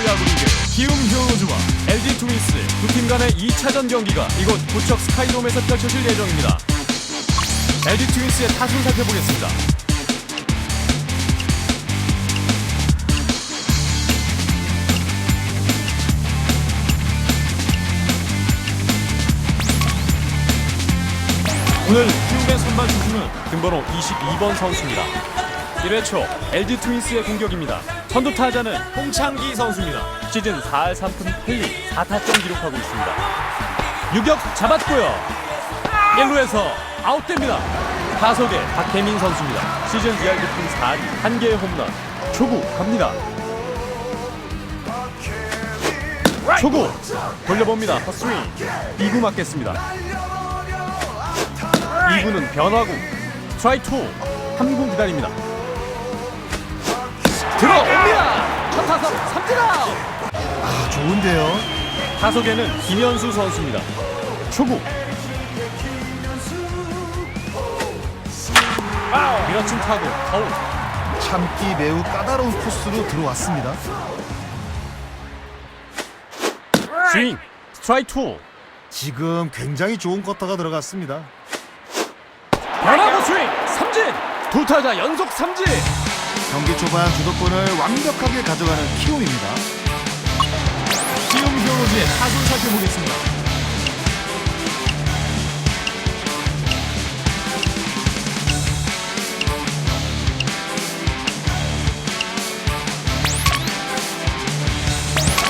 프로야구 리그 기움 히어로즈와 LG 트윈스 두 팀 간의 2차전 경기가 이곳 고척 스카이돔에서 펼쳐질 예정입니다. LG 트윈스의 타순 살펴보겠습니다. 오늘 키움의 선발 투수는 등번호 22번 선수입니다. 1회 초 LG 트윈스의 공격입니다. 선두 타자는 홍창기 선수입니다. 시즌 4할 3푼 8리 4타점 기록하고 있습니다. 유격 잡았고요. 1루에서 아웃됩니다. 타석에 박혜민 선수입니다. 시즌 2할 6푼 4리 1개의 홈런. 초구 갑니다. 초구 돌려봅니다. 헛스윙 2구 맞겠습니다. 2구는 변화구 트라이 투 3구 기다립니다 들어옵니다. 첫 타석 삼진 아웃. 아, 좋은데요. 타석에는 김현수 선수입니다. 초구. 밀어친 타구 파울. 참기 매우 까다로운 코스로 들어왔습니다. 스윙 스트라이 투. 지금 굉장히 좋은 커터가 들어갔습니다. 변화구 스윙 삼진. 두 타자 연속 삼진 경기 초반 주도권을 완벽하게 가져가는 키움입니다. 기움 히어로즈의 타순 살펴보겠습니다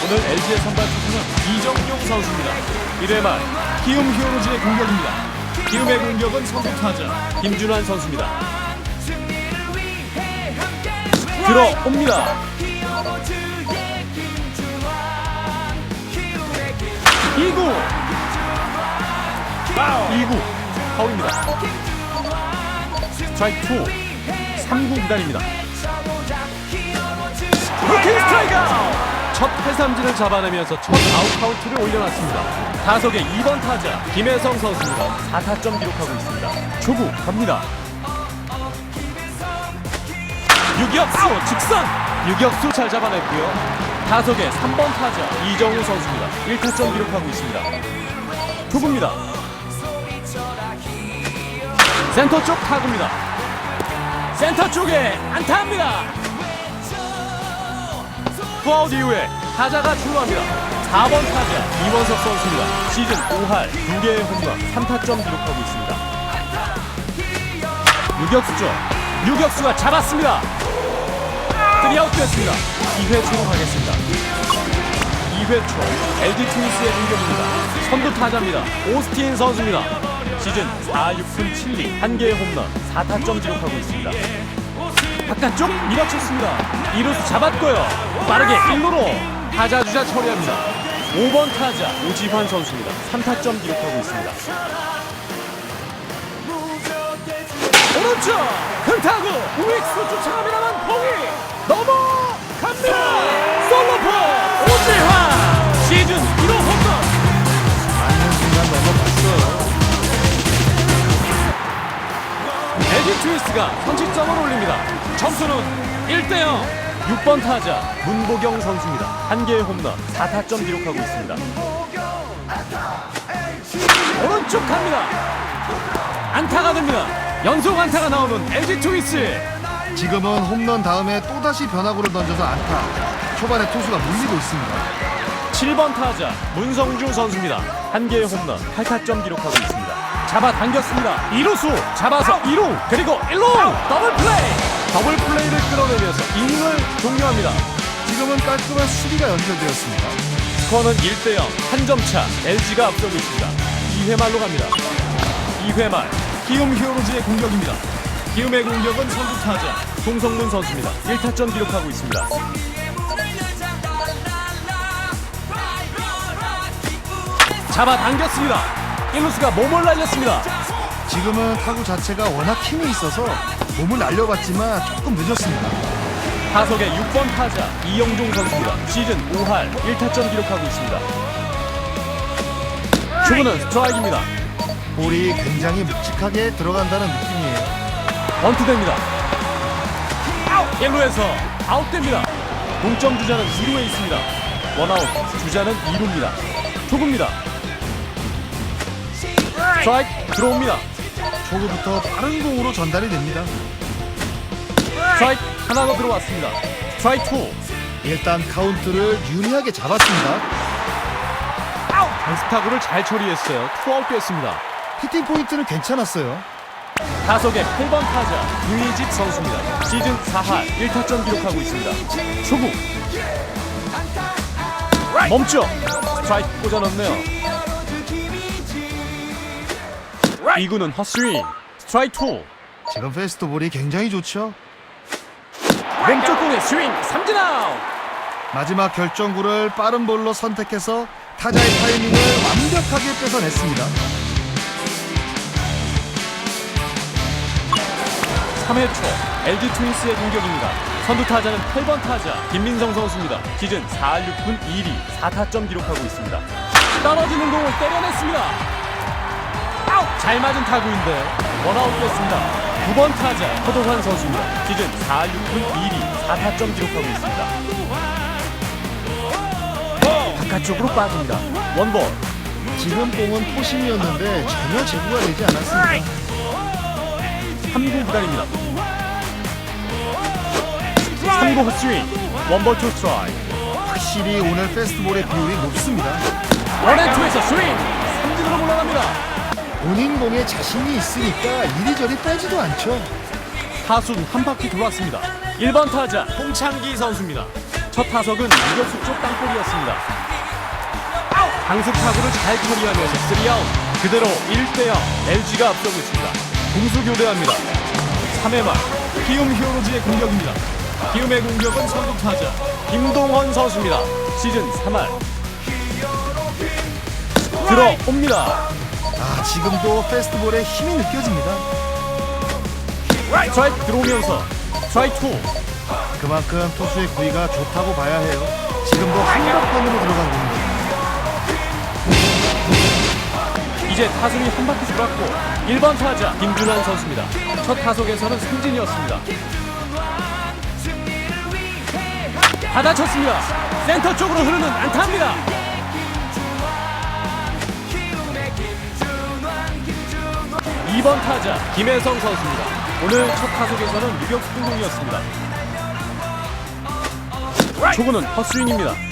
오늘 LG의 선발 투수는 이정용 선수입니다. 1회 말 기움 히어로즈의 공격입니다. 기움의 공격은 선두 타자 김준환 선수입니다. 들어옵니다. 2구. 2구. 파울입니다. 스트라이크 2 3구 기다립니다. 루킹 스트라이크 첫 해삼진을 잡아내면서 첫 아웃 카운트를 올려놨습니다. 타석의 2번 타자 김혜성 선수입니다 4타점 기록하고 있습니다. 초구 갑니다 유격수 직선. 유격수 잘 잡아냈고요. 타석의 3번 타자 이정우 선수입니다. 1타점 기록하고 있습니다. 초구입니다. 센터 쪽 타구입니다. 센터 쪽에 안타합니다. 투아웃 이후에 타자가 출루합니다. 4번 타자 이원석 선수입니다. 시즌 5할 2개의 홈런 3타점 기록하고 있습니다. 유격수죠. 유격수가 잡았습니다 3아웃 됐습니다. 2회 초로 가겠습니다. 2회 초 LG 트윈스의 공격입니다. 선두 타자입니다. 오스틴 선수입니다. 시즌 4, 6푼 7리 1개의 홈런 4타점 기록하고 있습니다. 바깥쪽 밀어쳤습니다. 2루수 잡았고요. 빠르게 1루로 타자 주자 처리합니다. 5번 타자 오지환 선수입니다. 3타점 기록하고 있습니다. 오른쪽 큰타구 우익수 쫓아갑니다만 봉이 넘어갑니다 솔로포 오지환 시즌 1호 홈런 맞는 순간 넘어갔어요. LG 트위스가 선취점을 올립니다. 점수는 1대 0. 6번 타자 문보경 선수입니다. 한 개의 홈런 4타점 기록하고 있습니다. 오른쪽 갑니다. 안타가 됩니다. 연속 안타가 나오는 LG 트위스. 지금은 홈런 다음에 또다시 변화구를 던져서 안타. 초반에 투수가 물리고 있습니다. 7번 타자 문성주 선수입니다. 한 개의 홈런 8타점 기록하고 있습니다. 잡아 당겼습니다. 2루수 잡아서 2루 그리고 1루 더블 플레이. 더블 플레이를 끌어내면서 이닝을 종료합니다. 지금은 깔끔한 수비가 연결되었습니다. 스코어는 1대 0 한 점 차 LG가 앞서고 있습니다 2회 말로 갑니다 2회 말 기움 히어로즈의 공격입니다 기움의 공격은 선두 타자 송성문 선수입니다. 1타점 기록하고 있습니다. 잡아당겼습니다. 1루수가 몸을 날렸습니다. 지금은 타구 자체가 워낙 힘이 있어서 몸을 날려봤지만 조금 늦었습니다. 타석의 6번 타자 이영종 선수입니다. 시즌 5할 1타점 기록하고 있습니다. 초구는 스트라이크입니다. 볼이 굉장히 묵직하게 들어간다는 느낌이에요. 원투됩니다. 1루에서 아웃됩니다. 동점 주자는 2루에 있습니다. 원아웃 주자는 2루입니다 초구입니다 스트라이크 들어옵니다 초구부터 빠른 공으로 전달이 됩니다. 스트라이크 하나 더 들어왔습니다 스트라이크 2 일단 카운트를 유리하게 잡았습니다. 강스타구를 잘 처리했어요 투아웃 됐습니다 히팅 포인트는 괜찮았어요. 타석의 8번 타자. 유희집 선수입니다. 시즌 4할 1타점 기록하고 있습니다. 초구. 멈춰. 스트라이크 꽂아넣네요. 2구는 헛스윙. 스트라이크 2 지금 페스트볼이 굉장히 좋죠. 왼쪽 공의 스윙. 삼진 아웃. 마지막 결정구를 빠른 볼로 선택해서 타자의 타이밍을 완벽하게 뺏어냈습니다. 3회 초 LG 트윈스의 공격입니다. 선두 타자는 8번 타자 김민성 선수입니다. 시즌 4할 6분 2리 4타점 기록하고 있습니다. 떨어지는 공을 때려냈습니다. 아웃! 잘 맞은 타구인데 원아웃 됐습니다. 9번 타자 허도환 선수입니다. 시즌 4할 6분 2리 4타점 기록하고 있습니다. 바깥쪽으로 빠집니다. 원볼 지금 공은 포심이었는데 전혀 제구가 되지 않았습니다. 3구 기다립니다. 3구 헛스윙 원볼 투 스트라이크. 확실히 오늘 페스트볼의 비율이 높습니다. 원앤투에서 스윙 삼진으로 물러납니다. 본인 공에 자신이 있으니까 이리저리 빼지도 않죠. 타순 한 바퀴 돌았습니다. 1번 타자 홍창기 선수입니다. 첫 타석은 유격수 쪽 땅볼이었습니다. 강습 타구를 잘 처리하면서 3아웃. 그대로 1대0 LG가 앞서고 있습니다 공수 교대합니다. 3회 말 키움 히어로즈의 공격입니다. 키움의 공격은 선두 타자 김동헌 선수입니다. 시즌 3할. 들어옵니다. 아 지금도 페스트볼의 힘이 느껴집니다. 스트라이크 들어오면서 스트라이크 2 그만큼 투수의 구위가 좋다고 봐야 해요. 지금도 한복판으로 들어간 공입 이제 타순이 한 바퀴 돌았고 1번 타자 김준환 선수입니다. 첫 타석에서는 삼진이었습니다. 받아쳤습니다. 센터 쪽으로 흐르는 안타입니다. 2번 타자 김혜성 선수입니다. 오늘 첫 타석에서는 유격수 등공이었습니다. 초구는 헛스윙입니다.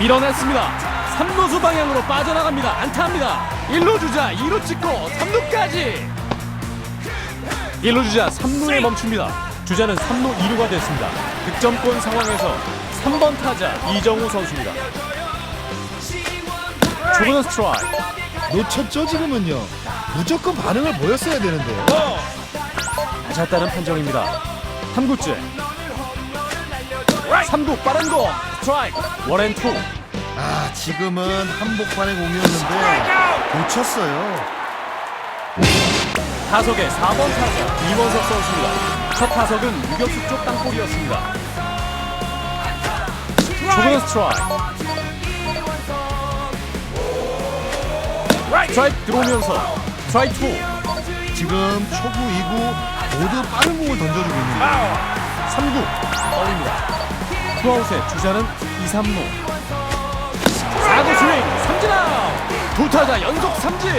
밀어냈습니다. 3루수 방향으로 빠져나갑니다. 안타입니다. 1루 주자 2루 찍고 3루까지. 1루 주자 3루에 멈춥니다. 주자는 3루 2루가 됐습니다. 득점권 상황에서 3번 타자 이정우 선수입니다. 초구는 스트라이크. 놓쳤죠 지금은요. 무조건 반응을 보였어야 되는데요. 맞았다는 판정입니다. 3구째. 3구 빠른 공 스트라이크 원앤투 아 지금은 한복판의 공이었는데 놓쳤어요. 타석의 4번 타자 이원석 선수입니다. 첫 타석은 유격수 쪽 땅볼이었습니다. 초구는 스트라이크. 스트라이크 들어오면서 스트라이크 2 지금 초구 2구 모두 빠른 공을 던져주고 있는데 3구 떨립니다. 투아웃에 주자는 2, 3루 4구 스윙 삼진 아웃 두 타자 연속 삼진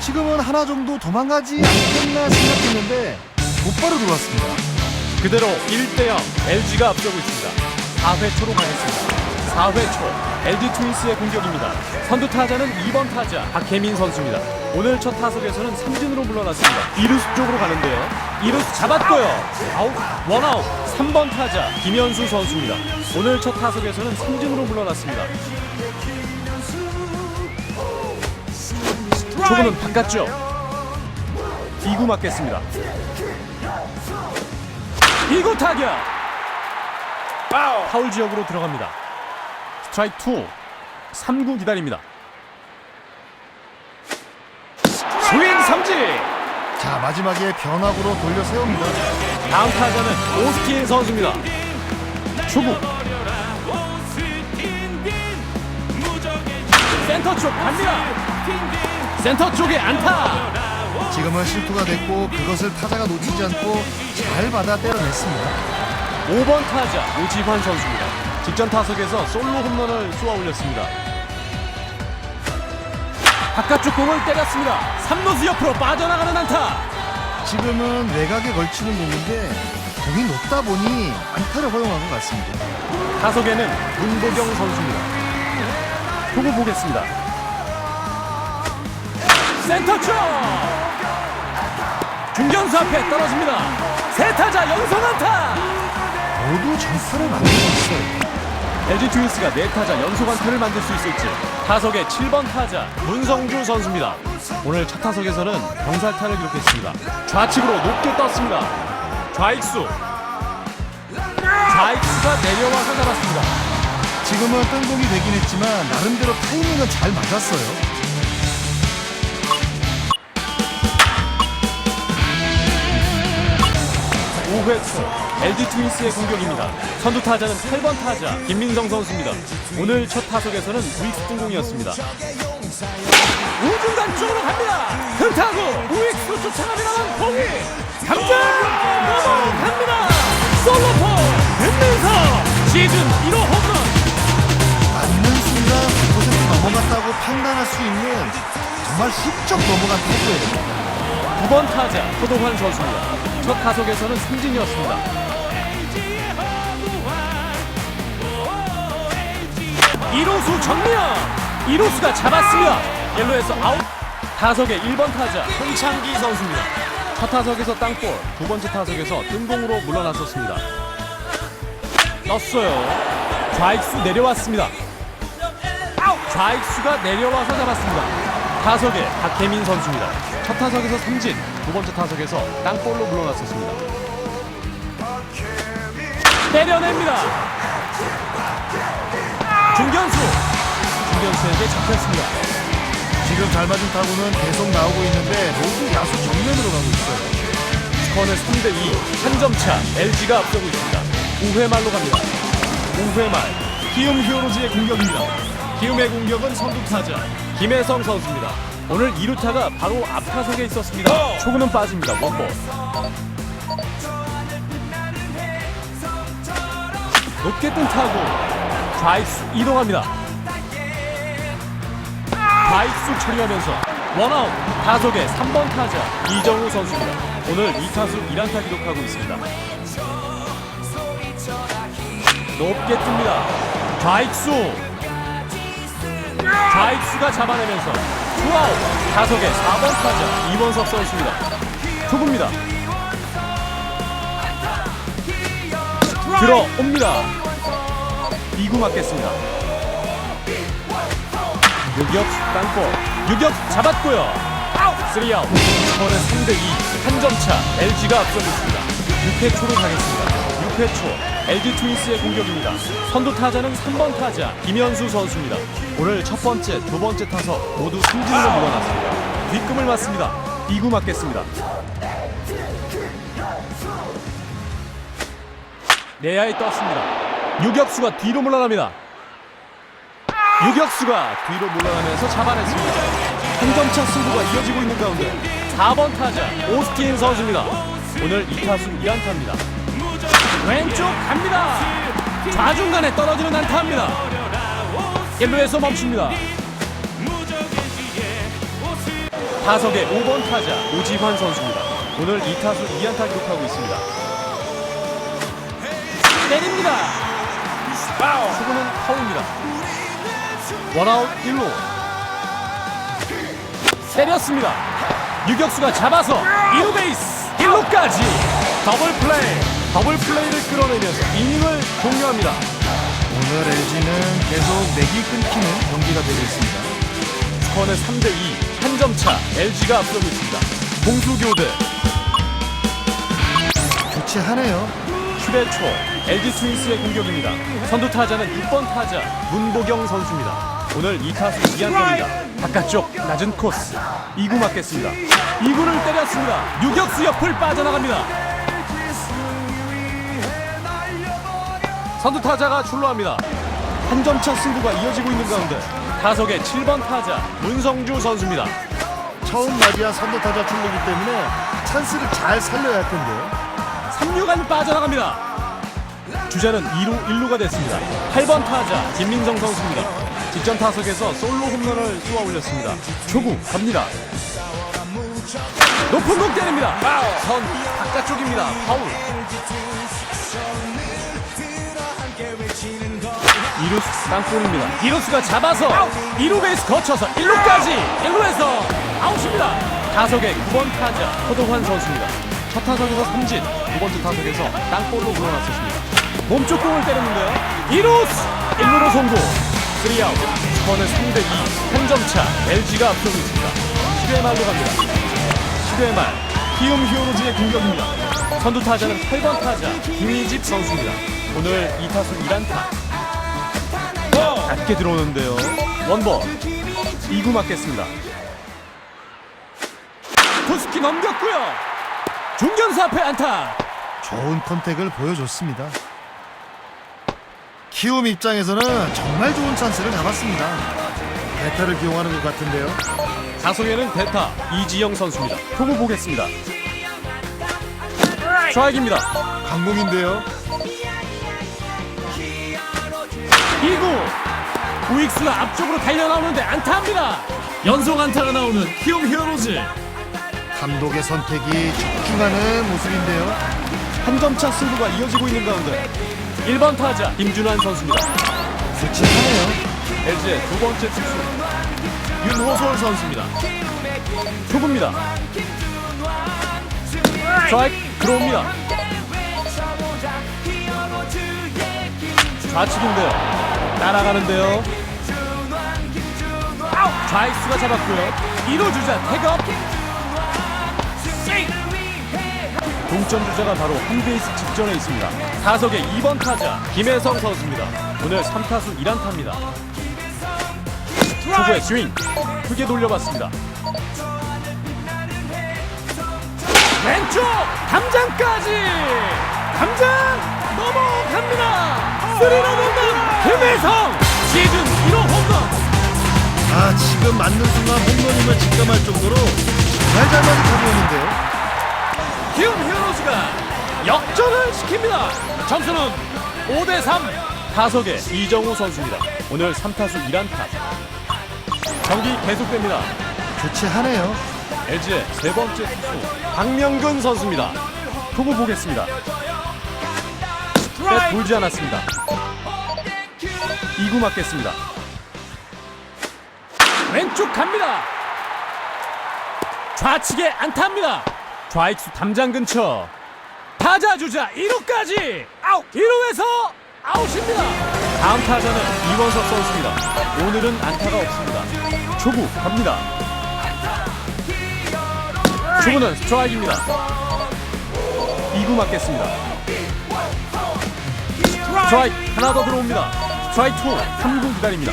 지금은 하나 정도 도망가지 않겠나 생각했는데 곧바로 들어왔습니다. 그대로 1대0 LG가 앞서고 있습니다. 4회 초로 가겠습니다. 4회 초 LG 트윈스의 공격입니다. 선두 타자는 2번 타자 박혜민 선수입니다. 오늘 첫 타석에서는 삼진으로 물러났습니다. 2루수 쪽으로 가는데요. 2루수 잡았고요. 아웃 원아웃 3번 타자 김현수 선수입니다. 오늘 첫 타석에서는 삼진으로 물러났습니다. 초구는 바깥쪽 2구 맞겠습니다. 2구 타격 파울 지역으로 들어갑니다. 스트라이크 2 3구 기다립니다. 스윙 삼진 자 마지막에 변화구로 돌려 세웁니다. 다음 타자는 오스틴 선수입니다. 초구 센터 쪽 갑니다. 센터 쪽에 안타 지금은 실투가 됐고 그것을 타자가 놓치지 않고 잘 받아 때려냈습니다. 5번 타자 오지환 선수입니다. 직전 타석에서 솔로 홈런을 쏘아 올렸습니다. 바깥쪽 공을 때렸습니다. 3루수 옆으로 빠져나가는 안타. 지금은 외곽에 걸치는 공인데 공이 높다 보니 안타를 허용한 것 같습니다. 타석에는 문보경 선수입니다. 두고 보겠습니다. 센터 쪽! 중견수 앞에 떨어집니다. 세 타자 연속 안타! 모두 점수를 만들고 있어요. LG 트윈스가 네 타자 연속 안타를 만들 수 있을지 타석의 7번 타자 문성주 선수입니다. 오늘 첫 타석에서는 병살타를 기록했습니다. 좌측으로 높게 떴습니다. 좌익수 좌익수가 내려와서 잡았습니다. 지금은 뜬공이 되긴 했지만 나름대로 타이밍은 잘 맞았어요. 오회초 LG 트윈스의 공격입니다. 선두 타자는 8번 타자 김민성 선수입니다. 오늘 첫 타석에서는 우익수 등공이었습니다. 우중간 쪽으로 갑니다. 큰 타구 우익수 쫓아갑니다만 공이 당장 넘어갑니다. 솔로포 김민성 시즌 1호 홈런 맞는 순간 100% 넘어갔다고 판단할 수 있는 정말 훌쩍 넘어간 태도예요. 9번 타자 허동환 선수입니다. 첫 타석에서는 승진이었습니다. 이루수 정면! 이루수가 잡았습니다. 옐로에서 아웃. 타석의 1번 타자 홍창기 선수입니다. 첫 타석에서 땅볼, 두 번째 타석에서 뜬공으로 물러났었습니다. 떴어요. 좌익수 내려왔습니다. 좌익수가 내려와서 잡았습니다. 타석에 박혜민 선수입니다. 첫 타석에서 삼진, 두 번째 타석에서 땅볼로 물러났었습니다. 때려냅니다. 중견수, 중견수에게 잡혔습니다. 지금 잘 맞은 타구는 계속 나오고 있는데 모두 야수 정면으로 가고 있어요. 스코어는 3대 2, 한 점 차. LG가 앞서고 있습니다. 5회 말로 갑니다. 5회 말, 기욤 히어로즈의 공격입니다. 기욤의 공격은 선두 타자 김혜성 선수입니다. 오늘 2루타가 바로 앞 타석에 있었습니다. 초구는 빠집니다. 원볼. 높게 뜬 타구 좌익수 이동합니다. 좌익수 처리하면서 원아웃 타석의 3번 타자 이정우 선수입니다. 오늘 2타수 1안타 기록하고 있습니다. 높게 뜹니다. 좌익수 좌익수가 잡아내면서 투아웃 타석의 4번 타자 이원석 선수입니다. 초구입니다. 들어옵니다. 2구 맞겠습니다. 유격 땅볼 유격 잡았고요. 아웃 3아웃 스코어는 3대2 한 점차 LG가 앞서고 있습니다. 6회 초로 가겠습니다. 6회 초 LG 트윈스의 공격입니다. 선두 타자는 3번 타자 김현수 선수입니다. 오늘 첫 번째, 두 번째 타석 모두 승진으로 물러났습니다. 뒷금을 맞습니다. 2구 맞겠습니다. 내야에 떴습니다. 유격수가 뒤로 물러납니다. 유격수가 뒤로 물러나면서 잡아냈습니다. 한 점차 승부가 이어지고 있는 가운데 4번 타자 오스틴 선수입니다. 오늘 2타수 2안타입니다. 왼쪽 갑니다. 좌중간에 떨어지는 안타입니다. 1루에서 멈춥니다. 타석의 5번 타자 오지환 선수입니다. 오늘 2타수 2안타 기록하고 있습니다. 때립니다. 수구는 파울입니다. 원아웃 1루. 때렸습니다. 유격수가 잡아서 2루 베이스 1루까지 더블 플레이. 더블 플레이를 끌어내면서 이닝을 종료합니다. 오늘 LG는 계속 내기 끊기는 경기가 되고 있습니다. 스코어는 3대 2, 한 점 차. LG가 앞서고 있습니다. 공수 교대 교체하네요. 10회 초 LG 트윈스의 공격입니다. 선두 타자는 6번 타자 문보경 선수입니다. 오늘 2타수 2안타입니다. 바깥쪽 낮은 코스 2구 맞겠습니다. 2구를 때렸습니다. 유격수 옆을 빠져나갑니다. 선두 타자가 출루합니다. 한 점차 승부가 이어지고 있는 가운데 타석의 7번 타자 문성주 선수입니다. 처음 맞이한 선두 타자 출루기 때문에 찬스를 잘 살려야 할 텐데요. 3루간 빠져나갑니다. 주자는 2루 1루가 됐습니다. 8번 타자 김민성 선수입니다. 직전 타석에서 솔로 홈런을 쏘아 올렸습니다. 초구 갑니다. 높은 공 때립니다. 선 바깥쪽입니다. 파울. 2루수 땅볼입니다. 2루수가 잡아서 2루 베이스 거쳐서 1루까지 1루에서 아웃입니다. 타석의 9번 타자 허동환 선수입니다. 첫 타석에서 삼진, 두 번째 타석에서 땅볼로 물어났었습니다. 몸쪽 공을 때렸는데요. 2루수 1루로 송구 3아웃 스코어는 3대2 한점차 LG가 앞서고 있습니다. 10회 말로 갑니다. 10회 말 키움 히어로즈의 공격입니다. 선두 타자는 8번 타자 김희집 선수입니다. 오늘 2타수 1안타 낮게 들어오는데요. 원버 2구 맞겠습니다. 투스키 넘겼고요. 중견수 앞에 안타. 좋은 컨택을 보여줬습니다. 키움 입장에서는 정말 좋은 찬스를 잡았습니다. 베타를 기용하는 것 같은데요. 자송에는 대타 이지영 선수입니다. 초구 보겠습니다. 좌익입니다. 강공인데요. 2구 우익수가 앞쪽으로 달려 나오는데 안타입니다. 연속 안타가 나오는 키움 히어로즈. 감독의 선택이 집중하는 모습인데요. 한 점차 승부가 이어지고 있는 가운데 1번 타자 김준환 선수입니다. 굵직하네요. LG의 두 번째 투수 윤호솔 선수입니다. 초구입니다. 스트라이크 들어옵니다. 좌측인데요. 따라가는데요. 좌익수가 잡았고요. 1호 주자 태업 동점 주자가 바로 한 베이스 직전에 있습니다. 타석의 2번 타자 김혜성 선수입니다. 오늘 3타수 1안타입니다. 초구의 스윙 크게 돌려봤습니다. 왼쪽 담장까지 담장 넘어갑니다. 스리런 홈런 김혜성 시즌 1호 홈런 아 지금 맞는 순간 홈런임을 직감할 정도로 정말 잘 맞은 타구였는데요. 기 움 히어로즈가 역전을 시킵니다. 점수는 5대 3. 타석의 이정우 선수입니다. 오늘 3타수 1안타. 경기 계속됩니다. 교체하네요. LG의 세 번째 투수 박명근 선수입니다. 초구 보겠습니다. 뱃 돌지 않았습니다. 2구 맞겠습니다. 왼쪽 갑니다. 좌측에 안타입니다. 좌익수 담장 근처. 타자 주자 1루까지 아웃. 1루에서 아웃입니다. 다음 타자는 이원석 선수입니다. 오늘은 안타가 없습니다. 초구 갑니다. 초구는 스트라이크입니다. 2구 맞겠습니다. 스트라이크 하나 더 들어옵니다. 스트라이크 2, 3구 기다립니다.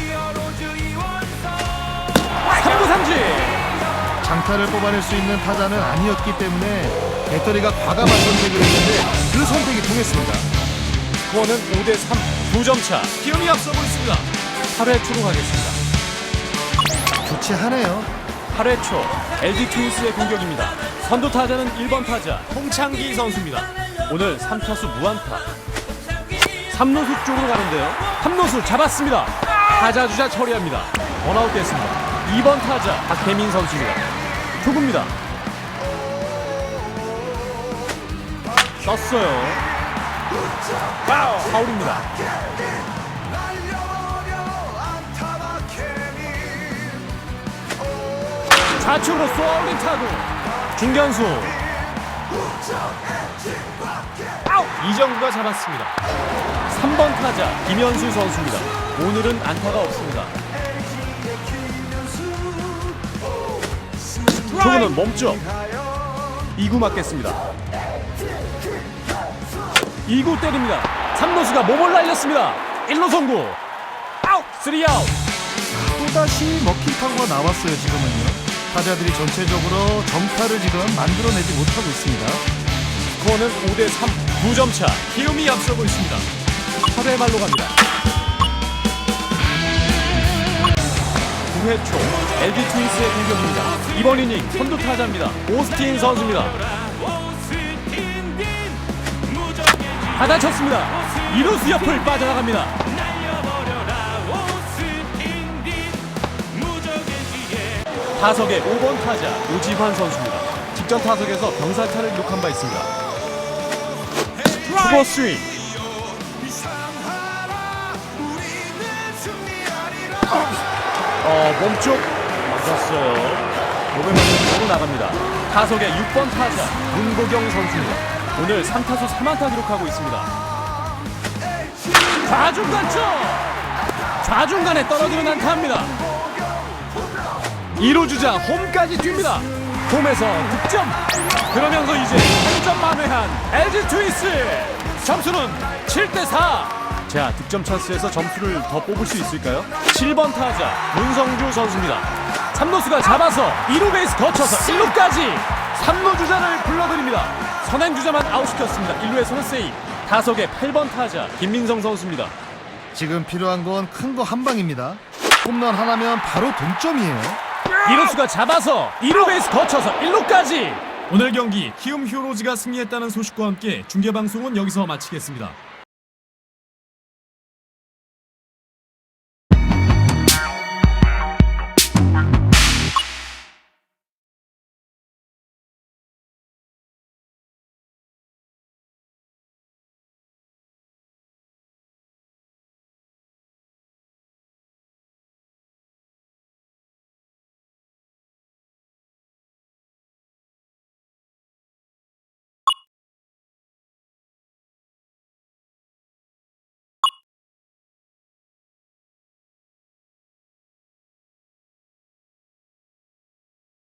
3구 삼진. 장타를 뽑아낼 수 있는 타자는 아니었기 때문에 배터리가 과감한 선택을 했는데 그 선택이 통했습니다. 스코어는 5대 3, 2점 차. 기온이 앞서고 있습니다. 8회 초로 가겠습니다. 교체하네요. 8회 초 LG 트윈스의 공격입니다. 선두 타자는 1번 타자 홍창기 선수입니다. 오늘 3타수 무안타. 3루수 쪽으로 가는데요. 3루수 잡았습니다. 타자 주자 처리합니다. 원아웃 됐습니다. 2번 타자 박혜민 선수입니다. 초구입니다. 썼어요. 파울입니다. 좌측으로 쏘아올린 타구 중견수 이정구가 잡았습니다 3번 타자 김현수 선수입니다 오늘은 안타가 없습니다 초구는 멈춰 2구 맞겠습니다 2구 때립니다 3루수가 몸을 날렸습니다 1루 송구 아웃 3아웃 또다시 먹힌 타구가 나왔어요 지금은요. 타자들이 전체적으로 정타를 지금 만들어내지 못하고 있습니다. 스코어는 5대 3, 9점 차. 키움이 앞서고 있습니다. 8회 말로 갑니다. 9회 초 LG 트윈스의 공격입니다. 이번 이닝 선두 타자입니다. 오스틴 선수입니다. 받아쳤습니다. 이루수 옆을 빠져나갑니다. 타석의 5번 타자 오지환 선수입니다. 직전 타석에서 병살타를 기록한 바 있습니다. 투버 스윙. 어, 몸쪽 맞았어요. 몸에 맞는 공으로 나갑니다. 타석의 6번 타자 문보경 선수입니다. 오늘 3타수 3안타 기록하고 있습니다. 좌중간 쪽! 좌중간에 떨어지는 안타입니다. 2루 주자 홈까지 뜁니다. 홈에서 득점. 그러면서 이제 한 점 만회한 LG 트윈스. 점수는 7대 4. 자, 득점 찬스에서 점수를 더 뽑을 수 있을까요? 7번 타자 문성주 선수입니다. 3루수가 잡아서 2루 베이스 거쳐서 1루까지 3루 주자를 불러드립니다. 선행 주자만 아웃시켰습니다. 1루에서는 세이브. 타석의 8번 타자 김민성 선수입니다. 지금 필요한 건 큰 거 한 방입니다. 홈런 하나면 바로 동점이에요. 2루수가 잡아서 2루 베이스 거쳐서 1루까지 오늘 경기 키움 히어로즈가 승리했다는 소식과 함께 중계 방송은 여기서 마치겠습니다.